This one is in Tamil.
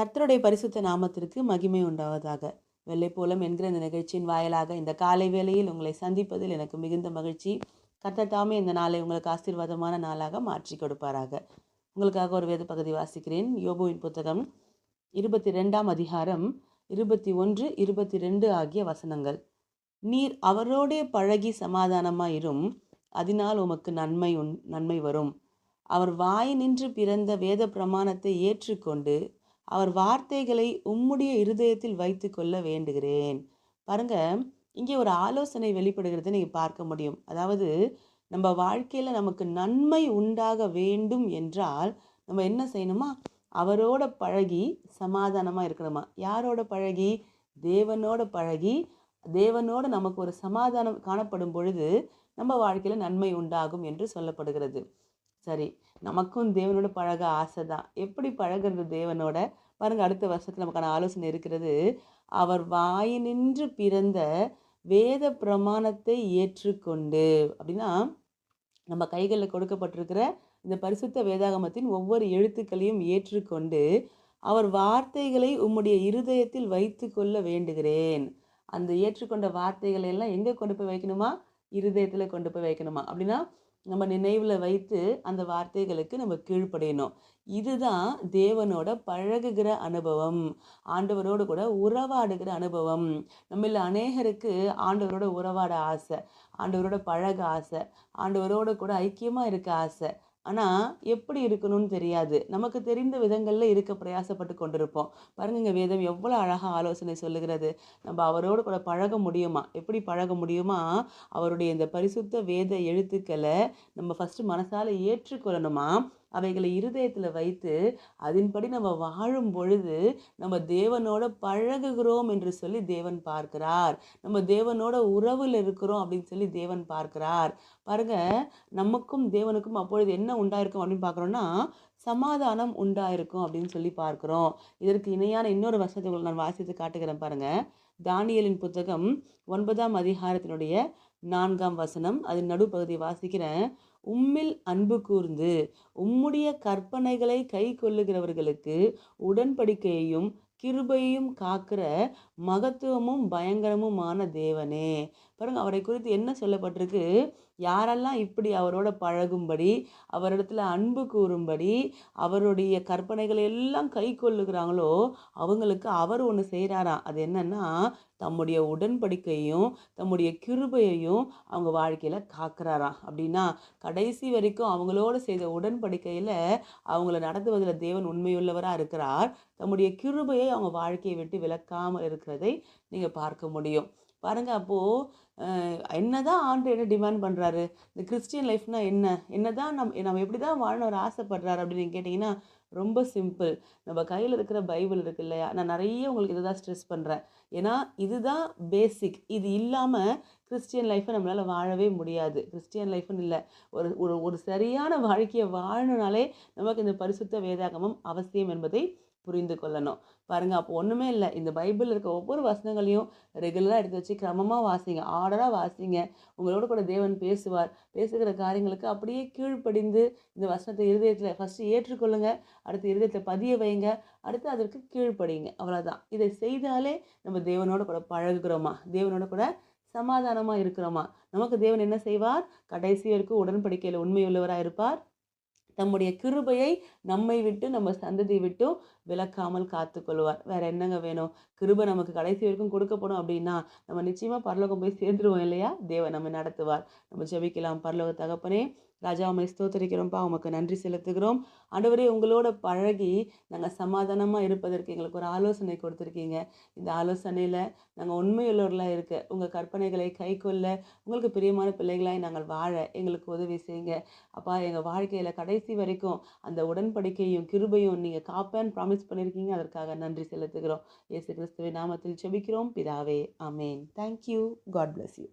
கர்த்தருடைய பரிசுத்த நாமத்திற்கு மகிமை உண்டாவதாக. வெள்ளைப்போலம் என்கிற இந்த நிகழ்ச்சியின் வாயிலாக இந்த காலை வேளையில் உங்களை சந்திப்பதில் எனக்கு மிகுந்த மகிழ்ச்சி. கர்த்தர் தாமே இந்த நாளை உங்களுக்கு ஆசீர்வாதமான நாளாக மாற்றி கொடுப்பாராக. உங்களுக்காக ஒரு வேத பகுதி வாசிக்கிறேன். யோபுவின் புத்தகம் இருபத்தி ரெண்டாம் அதிகாரம் இருபத்தி ஒன்று இருபத்தி ரெண்டு ஆகிய வசனங்கள். நீர் அவரோடே பழகி சமாதானமாயிரும். அதனால் உமக்கு நன்மை உன் நன்மை வரும். அவர் வாய் நின்று பிறந்த வேத பிரமாணத்தை ஏற்றுக்கொண்டு அவர் வார்த்தைகளை உம்முடைய இருதயத்தில் வைத்து கொள்ள வேண்டுகிறேன். பாருங்க இங்கே ஒரு ஆலோசனை வெளிப்படுகிறத நீங்கள் பார்க்க முடியும். அதாவது நம்ம வாழ்க்கையில் நமக்கு நன்மை உண்டாக வேண்டும் என்றால் நம்ம என்ன செய்யணுமா? அவரோட பழகி சமாதானமாக இருக்கணுமா? யாரோட பழகி? தேவனோட பழகி தேவனோடு நமக்கு ஒரு சமாதானம் காணப்படும் பொழுது நம்ம வாழ்க்கையில் நன்மை உண்டாகும் என்று சொல்லப்படுகிறது. சரி நமக்கும் தேவனோட பழக ஆசை தான் எப்படி பழகிறது தேவனோட? பாருங்க அடுத்த வருஷத்தில் நமக்கான ஆலோசனை இருக்கிறது. அவர் வாயினின்று பிறந்த வேத பிரமாணத்தை ஏற்றுக்கொண்டு அப்படின்னா நம்ம கைகளில் கொடுக்கப்பட்டிருக்கிற இந்த பரிசுத்த வேதாகமத்தின் ஒவ்வொரு எழுத்துக்களையும் ஏற்றுக்கொண்டு அவர் வார்த்தைகளை உம்முடைய இருதயத்தில் வைத்து கொள்ள வேண்டுகிறேன். அந்த ஏற்றுக்கொண்ட வார்த்தைகளை எல்லாம் எங்கே கொண்டு போய் வைக்கணுமா? இருதயத்தில் கொண்டு போய் வைக்கணுமா? அப்படின்னா நம்ம நினைவில் வைத்து அந்த வார்த்தைகளுக்கு நம்ம கீழ்ப்படையணும். இதுதான் தேவனோட பழகுகிற அனுபவம். ஆண்டவரோடு கூட உறவாடுகிற அனுபவம். நம்மள அநேகருக்கு ஆண்டவரோட உறவாட ஆசை ஆண்டவரோட பழக ஆசை ஆண்டவரோட கூட ஐக்கியமாக இருக்க ஆசை. ஆனால் எப்படி இருக்கணும்னு தெரியாது. நமக்கு தெரிந்த விதங்களில் இருக்க பிரயாசப்பட்டு கொண்டிருப்போம். பாருங்க வேதம் எவ்வளோ அழகாக ஆலோசனை சொல்லுகிறது. நம்ம அவரோடு கூட பழக முடியுமா? எப்படி பழக முடியுமா? அவருடைய இந்த பரிசுத்த வேத எழுத்துக்களை நம்ம ஃபஸ்ட்டு மனசால் ஏற்றுக்கொள்ளணுமா? அவைகளை இருதயத்தில் வைத்து அதன்படி நம்ம வாழும் பொழுது நம்ம தேவனோட பழகுகிறோம் என்று சொல்லி தேவன் பார்க்கிறார். நம்ம தேவனோட உறவில் இருக்கிறோம் அப்படின்னு சொல்லி தேவன் பார்க்கிறார். பாருங்க நமக்கும் தேவனுக்கும் அப்பொழுது என்ன உண்டாயிருக்கும் அப்படின்னு பார்க்குறோன்னா சமாதானம் உண்டாயிருக்கும் அப்படின்னு சொல்லி பார்க்குறோம். இதற்கு இணையான இன்னொரு வசனத்தை நான் வாசித்து காட்டுகிறேன் பாருங்கள் தானியலின் புத்தகம் ஒன்பதாம் அதிகாரத்தினுடைய நான்காம் வசனம் அதன் நடுப்பகுதியை வாசிக்கிறேன். உம்மில் அன்பு கூர்ந்து உம்முடைய கற்பனைகளை கை கொள்ளுகிறவர்களுக்கு உடன்படிக்கையையும் கிருபையும் காக்கிற மகத்துவமும் பயங்கரமுமான தேவனே. பாருங்க அவரை குறித்து என்ன சொல்லப்பட்டிருக்கு? யாரெல்லாம் இப்படி அவரோட பழகும்படி அவரிடத்துல அன்பு கூறும்படி அவருடைய கற்பனைகளை எல்லாம் கை கொள்ளுகிறாங்களோ அவங்களுக்கு அவர் ஒன்று செய்கிறாராம் அது என்னன்னா தம்முடைய உடன்படிக்கையும் தம்முடைய கிருபையையும் அவங்க வாழ்க்கையில் காக்கிறாராம் அப்படின்னா கடைசி வரைக்கும் அவங்களோட செய்த உடன்படிக்கையில் அவங்கள நடத்துவதில் தேவன் உண்மையுள்ளவராக இருக்கிறார். தம்முடைய கிருபையை அவங்க வாழ்க்கையை விட்டு விலக்காமல் இருக்கிறதை நீங்கள் பார்க்க முடியும். பாருங்கள் அப்போது என்னதான் ஆண்டு என்ன டிமாண்ட் பண்ணுறாரு இந்த கிறிஸ்டியன் லைஃப்னா என்ன என்ன? தான் நம் நம்ம எப்படி தான் வாழணும் ஒரு ஆசைப்படுறாரு அப்படின்னு கேட்டிங்கன்னா ரொம்ப சிம்பிள். நம்ம கையில் இருக்கிற பைபிள் இருக்கு இல்லையா? நான் நிறைய உங்களுக்கு இதை தான் ஸ்ட்ரெஸ் பண்ணுறேன் ஏன்னா இதுதான் பேசிக். இது இல்லாமல் கிறிஸ்டியன் லைஃப்பை நம்மளால் வாழவே முடியாது. கிறிஸ்டியன் லைஃப்னு இல்லை. ஒரு ஒரு ஒரு சரியான வாழ்க்கையை வாழணுனாலே நமக்கு இந்த பரிசுத்த வேதாகமம் அவசியம் என்பதை புரிந்து கொள்ளணும். பாருங்கள் அப்போ ஒன்றுமே இல்லை. இந்த பைபிளில் இருக்க ஒவ்வொரு வசனங்களையும் ரெகுலராக எடுத்து வச்சு கிரமமாக வாசிங்க. ஆர்டராக வாசிங்க. உங்களோட கூட தேவன் பேசுவார். பேசுகிற காரியங்களுக்கு அப்படியே கீழ்ப்படிந்து இந்த வசனத்தை இருதயத்தில் ஃபஸ்ட்டு ஏற்றுக்கொள்ளுங்க. அடுத்து இருதயத்தில் பதிய வைங்க. அடுத்து அதற்கு கீழ்ப்படிங்க. அவ்வளோதான் இதை செய்தாலே நம்ம தேவனோட கூட பழகுகிறோமா? தேவனோட கூட சமாதானமாக இருக்கிறோமா? நமக்கு தேவன் என்ன செய்வார்? கடைசி வரைக்கும் உடன்படிக்கையில் உண்மையுள்ளவராக இருப்பார். தம்முடைய கிருபையை நம்மை விட்டு நம்ம சந்ததி விட்டு விளக்காமல் காத்துக்கொள்வார். வேற என்னங்க வேணும்? கிருபை நமக்கு கடைசி வரைக்கும் கொடுக்கப்படும் அப்படின்னா நம்ம நிச்சயமாக பரலோகம் போய் சேர்ந்துருவோம் இல்லையா? தேவன் நம்ம நடத்துவார். நம்ம ஜெபிக்கலாம். பரலோக தகப்பனே ராஜா உமை ஸ்தோத்தரிக்கிறோம்ப்பா. உமக்கு நன்றி செலுத்துகிறோம். ஆண்டவரே உங்களோட பழகி நாங்கள் சமாதானமாக இருப்பதற்கு எங்களுக்கு ஒரு ஆலோசனை கொடுத்துருக்கீங்க. இந்த ஆலோசனையில் நாங்கள் உண்மையுள்ளவர்களாக இருக்க உங்கள் கற்பனைகளை கை கொள்ள உங்களுக்கு பிரியமான பிள்ளைகளாய் நாங்கள் வாழ எங்களுக்கு உதவி செய்யுங்க. அப்பா எங்கள் வாழ்க்கையில் கடைசி வரைக்கும் அந்த உடன்படிக்கையும் கிருபையும் நீங்கள் காப்பேன்னு ப்ராமிஸ் பண்ணியிருக்கீங்க அதற்காக நன்றி செலுத்துகிறோம். இயேசு கிறிஸ்துவின் நாமத்தில் செபிக்கிறோம். பிதாவே amen thank you God bless you